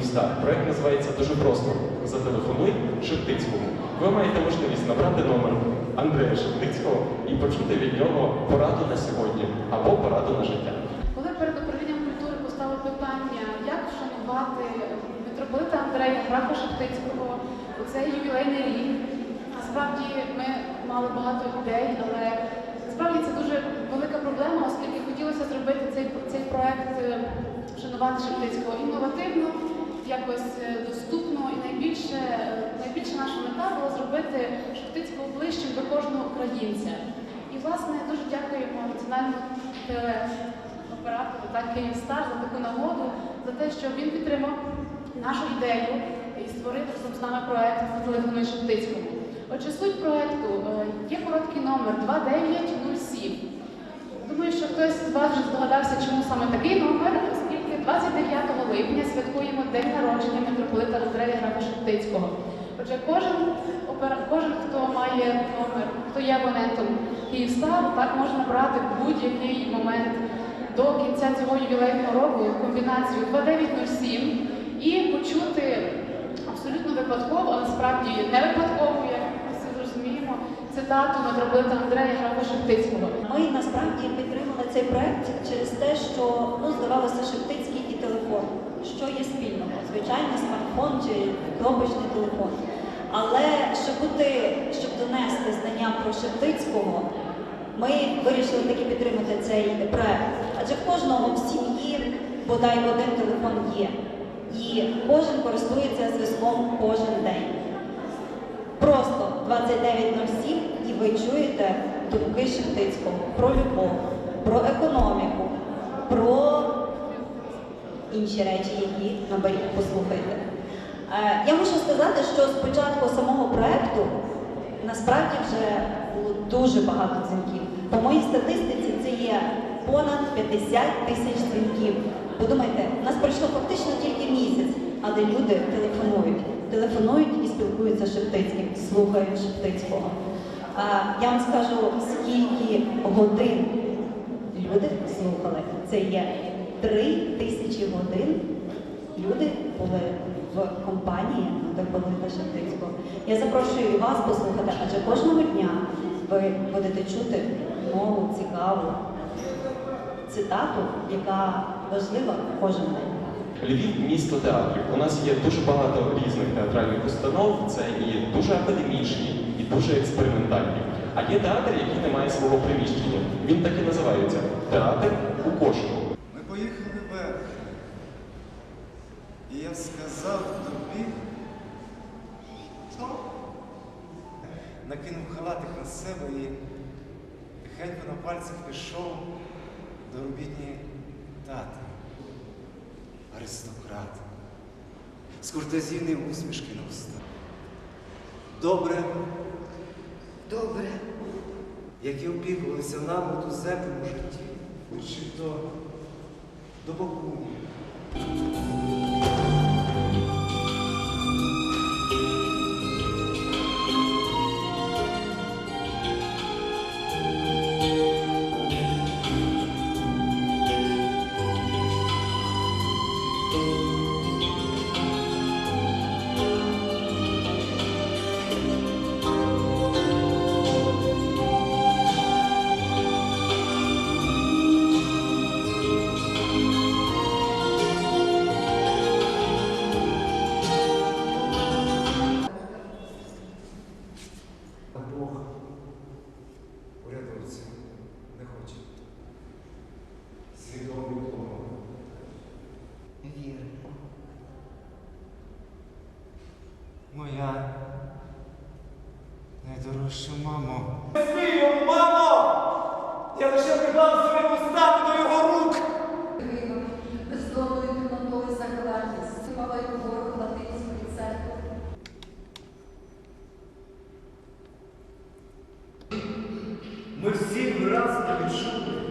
Київстар. Проект називається дуже просто. Зателефонуй Шептицькому. Ви маєте можливість набрати номер Андрея Шептицького і почути від нього пораду на сьогодні або пораду на життя. Коли перед управлінням культури поставили питання, як вшанувати митрополита Андрея Графа Шептицького у цей ювілейний рік, насправді ми мали багато ідей, але насправді це дуже велика проблема, оскільки хотілося зробити цей, цей проект е, вшанувати Шептицького інновативно, зробити Шептицького ближчим до кожного українця. І власне дуже дякуємо національному телеоператору та Київстар за таку нагоду, за те, що він підтримав нашу ідею і створив разом з нами проект «Зателефонуй Шептицькому. Отже, суть проекту е, є короткий номер 2907. Думаю, що хтось з вас вже здогадався, чому саме такий номер, оскільки 29 липня святкуємо день народження митрополита Андрея Графа Шептицького. Отже, кожен, кожен, хто має номер, хто є абонентом Київстару, так можна брати в будь-який момент до кінця цього ювілейного року комбінацію 2907 і почути абсолютно випадково, але насправді не випадково, як ми всі зрозуміємо, цитату митрополита Андрея Графа Шептицького. Ми насправді підтримали цей проект через те, що ну здавалося Шептицький і телефон. Що є спільного? Звичайний смартфон чи кнопочний телефон. Але щоб бути, щоб донести знання про Шептицького, ми вирішили таки підтримати цей проект. Адже в кожного в сім'ї бодай один телефон є. І кожен користується зв'язком кожен день. Просто 2907 і ви чуєте думки Шептицького про любов, про економіку, про інші речі, які наберіть послухайте. Е, Я мушу сказати, що з початку самого проекту насправді вже було дуже багато дзвінків. По моїй статистиці це є понад 50 тисяч дзвінків. Подумайте, у нас пройшло фактично тільки місяць, але люди телефонують. Телефонують і спілкуються з Шептицьким, слухають Шептицького. А, я вам скажу, скільки годин люди слухали. Це є три тисячі годин. Люди були в компанії митрополита Шептицького. Я запрошую вас послухати, адже кожного дня ви будете чути нову, цікаву цитату, яка важлива кожен день. Львів місто театрів. У нас є дуже багато різних театральних установ, це і дуже академічні, і дуже експериментальні. А є театр, який не має свого приміщення. Він так і називається театр у кошику. Ми поїхали вверх. І я сказав тобі, що? Накинув халатик на себе і тихенько на пальцях пішов до робітні тати. Аристократ. З куртезійної усмішки на устах. Добре, Добре. які опікувалися нами у земному житті, чи то до бабуні. Ми всі враз відчули.